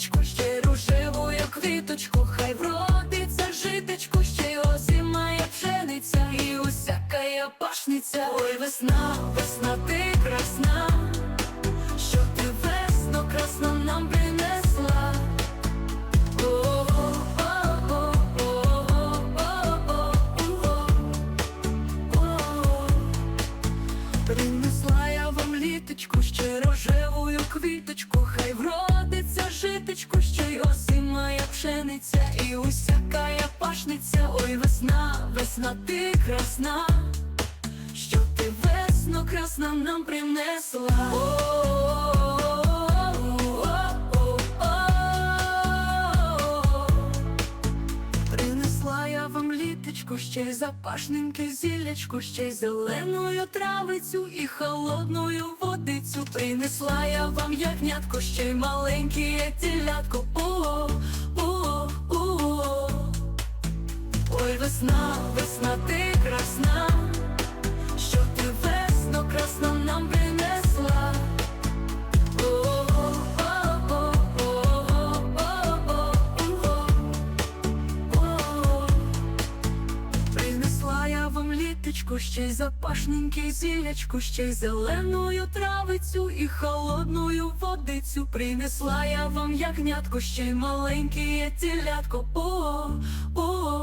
Я ще й рожеву, як квіточку, хай вродиться житочку, ще й озимає пшениця, і усякая пашниця. Ой, весна, весна, ти красна, що ти весно красно нам принесла. Принесла я вам літочку, ще рожевую квіточку, хай вродиться житочку, ще й осимая пшениця, і усякая пашниця, ой, весна, весна, ти красна, що ти весно красна нам. Принесла вам ще й запашненьке зілячку, ще й зеленою травицю і холодною водицю. Принесла я вам ягнятко, ще й маленьке тілятко. О, о, о, Ой, весна, весна, ти красна, літочку, ще й запашненьке зілячку, ще й зеленую травицю і холодною водицю. Принесла я вам ягнятко, ще й маленьке тілятко. О, о,